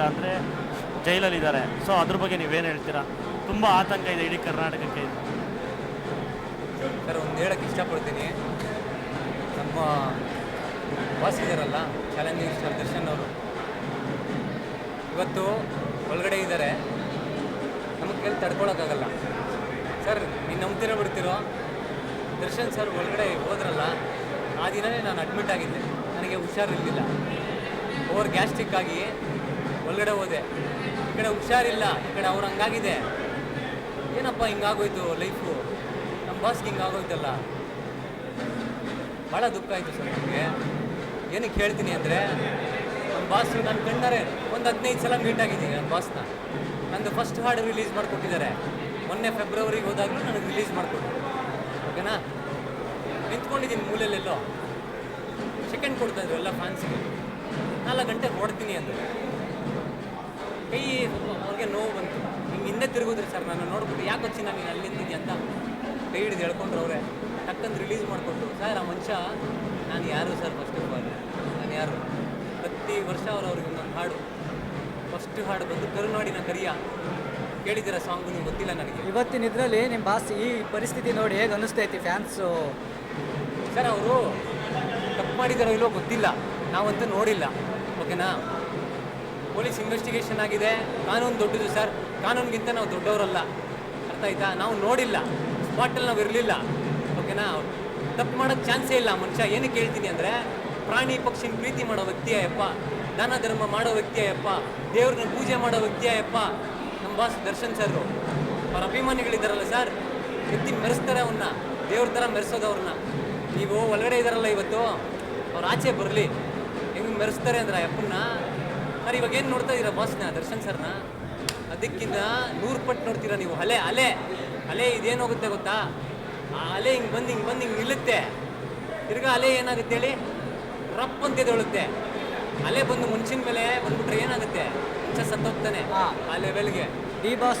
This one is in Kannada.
ಇಲ್ಲ ಅಂದರೆ ಜೈಲಲ್ಲಿದ್ದಾರೆ ಸೊ ಅದ್ರ ಬಗ್ಗೆ ನೀವೇನು ಹೇಳ್ತೀರಾ? ತುಂಬ ಆತಂಕ ಇದೆ ಇಡೀ ಕರ್ನಾಟಕಕ್ಕೆ. ಇದು ಸರ್, ಒಂದು ಹೇಳಕ್ಕೆ ಇಷ್ಟಪಡ್ತೀನಿ. ನಮ್ಮ ವಾಸಿದಾರಲ್ಲ ಚಾಲೆಂಜಿಂಗ್ ಸ್ಟಾರ್ ದರ್ಶನ್ ಅವರು. ಇವತ್ತು ಒಳಗಡೆ ಇದ್ದಾರೆ. ನಮಗೆ ಕೇಳಿ ತಡ್ಕೊಳಕ್ಕಾಗಲ್ಲ. ಸರ್ ನೀನು ನಂಬ್ತಿರೋ ಬಿಡ್ತಿರೋ, ದರ್ಶನ್ ಸರ್ ಒಳಗಡೆ ಹೋದ್ರಲ್ಲ, ಆ ದಿನವೇ ನಾನು ಅಡ್ಮಿಟ್ ಆಗಿದ್ದೆ. ನನಗೆ ಹುಷಾರಿರಲಿಲ್ಲ. ಓವರ್ ಗ್ಯಾಸ್ಟ್ರಿಕ್ ಆಗಿ ಒಳಗಡೆ ಹೋದೆ. ಈ ಕಡೆ ಹುಷಾರಿಲ್ಲ, ಈ ಕಡೆ ಅವ್ರು ಹಂಗಾಗಿದೆ. ಏನಪ್ಪ ಹಿಂಗಾಗೋಯ್ತು ಲೈಫು ನಮ್ಮ ಬಾಸ್ಗೆ ಹಿಂಗಾಗೋಯ್ತಲ್ಲ. ಭಾಳ ದುಃಖ ಆಯಿತು ಸರ್ ನನಗೆ ಏನಕ್ಕೆ ಹೇಳ್ತೀನಿ ಅಂದರೆ ನಮ್ಮ ಬಾಸ್ ನಾನು ಕಂಡರೆ ಒಂದು ಹದಿನೈದು ಸಲ ಮೀಟ್ ಆಗಿದ್ದೀನಿ ನನ್ನ ಬಾಸ್ನ ನಂದು ಫಸ್ಟ್ ಹಾಡು ರಿಲೀಸ್ ಮಾಡಿಕೊಟ್ಟಿದ್ದಾರೆ. ಮೊನ್ನೆ ಫೆಬ್ರವರಿಗೆ ಹೋದಾಗಲೂ ನನಗೆ ರಿಲೀಸ್ ಮಾಡಿಕೊಟ್ಟು ಓಕೆನಾ? ನಿಂತ್ಕೊಂಡಿದ್ದೀನಿ ಮೂಲೆಯಲ್ಲೆಲ್ಲೋ ಸೆಕೆಂಡ್ ಕೊಡ್ತಾ ಇದ್ರು ಎಲ್ಲ ಫ್ಯಾನ್ಸಿಗೆ ನಾಲ್ಕು ಗಂಟೆ ಹೊಡ್ತೀನಿ ಅಂದರು. ನನಗೆ ನೋವು ಬಂತು. ಹಿಂಗೆ ಹಿಂದೆ ತಿರುಗುದ್ರಿ ಸರ್ ನಾನು ನೋಡ್ಬಿಟ್ಟು ಯಾಕೆ ಹಚ್ಚಿ ನಾನು ಅಲ್ಲಿ ನಿಂತಿದ್ದೆ ಅಂತ ಕೈ ಹಿಡಿದು ಹೇಳ್ಕೊಂಡ್ರು ಅವರೇ. ಟಕ್ಕಂದು ರಿಲೀಸ್ ಮಾಡಿಕೊಟ್ರು ಸರ್ ಆ ಮನುಷ್ಯ ನಾನು ಯಾರು ಸರ್ ಫಸ್ಟ್ ಆಫ್ ನಾನು ಯಾರು? ಪ್ರತಿ ವರ್ಷ ಅವ್ರು ಅವ್ರಿಗೆ ಒಂದೊಂದು ಹಾಡು. ಫಸ್ಟ್ ಹಾಡು ಬಂದು ಕರುನಾಡಿನ ಕರಿಯ. ಕೇಳಿದ್ದೀರ ಸಾಂಗ್ ನಿಮ್ಗೆ ಗೊತ್ತಿಲ್ಲ ನನಗೆ. ಇವತ್ತಿನ ಇದರಲ್ಲಿ ನಿಮ್ಮ ಬಾಸ್ ಈ ಪರಿಸ್ಥಿತಿ ನೋಡಿ ಹೇಗೆ ಅನ್ನಿಸ್ತೈತಿ ಫ್ಯಾನ್ಸು ಸರ್ ಅವರು ತಪ್ಪು ಮಾಡಿದಾರೋ ಇಲ್ಲೋ ಗೊತ್ತಿಲ್ಲ. ನಾವಂತೂ ನೋಡಿಲ್ಲ. ಓಕೆನಾ? ಪೊಲೀಸ್ ಇನ್ವೆಸ್ಟಿಗೇಷನ್ ಆಗಿದೆ. ಕಾನೂನು ದೊಡ್ಡದು ಸರ್ ಕಾನೂನಿಗಿಂತ ನಾವು ದೊಡ್ಡವರಲ್ಲ. ಅರ್ಥ ಆಯ್ತಾ? ನಾವು ನೋಡಿಲ್ಲ. ಸ್ಪಾಟಲ್ಲಿ ನಾವು ಇರಲಿಲ್ಲ. ಓಕೆನಾ ತಪ್ಪು ಮಾಡೋಕ್ಕೆ ಚಾನ್ಸೇ ಇಲ್ಲ ಮನುಷ್ಯ. ಏನಕ್ಕೆ ಹೇಳ್ತೀನಿ ಅಂದರೆ, ಪ್ರಾಣಿ ಪಕ್ಷಿನ ಪ್ರೀತಿ ಮಾಡೋ ವ್ಯಕ್ತಿಯಪ್ಪ ದಾನ ಧರ್ಮ ಮಾಡೋ ವ್ಯಕ್ತಿಯಪ್ಪ ದೇವ್ರನ್ನ ಪೂಜೆ ಮಾಡೋ ವ್ಯಕ್ತಿಯಪ್ಪ ನಮ್ಮ ಬಾಸ್ ದರ್ಶನ್ ಸರ್ ಅವ್ರ ಅಭಿಮಾನಿಗಳಿದ್ದಾರಲ್ಲ ಸರ್ ಎತ್ತಿ ಮೆರೆಸ್ತಾರೆ ಅವ್ರನ್ನ. ದೇವ್ರ ಥರ ಮೆರೆಸೋದು ಅವ್ರನ್ನ. ನೀವು ಒಳಗಡೆ ಇದ್ದಾರಲ್ಲ ಇವತ್ತು. ಅವ್ರು ಆಚೆ ಬರಲಿ. ಹೆಂಗೆ ಮೆರೆಸ್ತಾರೆ ಅಂದ್ರೆ ಅಪ್ಪನ್ನ ಸರ್ ಇವಾಗ ಏನು ನೋಡ್ತಾ ಇದ್ದೀರಾ ಬಾಸ್ನ ದರ್ಶನ್ ಸರ್ನ? ಅದಕ್ಕಿಂತ ನೂರು ಪಟ್ಟು ನೋಡ್ತೀರಾ ನೀವು? ಅಲೆ ಅಲೆ ಅಲೆ ಇದೇನೋಗುತ್ತೆ ಗೊತ್ತಾ? ಆ ಅಲೆ ಹಿಂಗೆ ಬಂದು ಹಿಂಗೆ ಬಂದು ಹಿಂಗೆ ನಿಲ್ಲುತ್ತೆ. ತಿರ್ಗಾ ಅಲೆ ಏನಾಗುತ್ತೆ ಹೇಳಿ? ರಪ್ ಅಂತ ಎದ್ದೇಳುತ್ತೆ. ಅಲೆ ಬಂದು ಮುಂಚಿನ ಮೇಲೆ ಬಂದ್ಬಿಟ್ರೆ ಏನಾಗುತ್ತೆ? ಮುಂಚೆ ಸತ್ತೋಗ್ತಾನೆ. ಆ ಲೆವೆಲ್ಗೆ ಡಿ ಬಾಸ್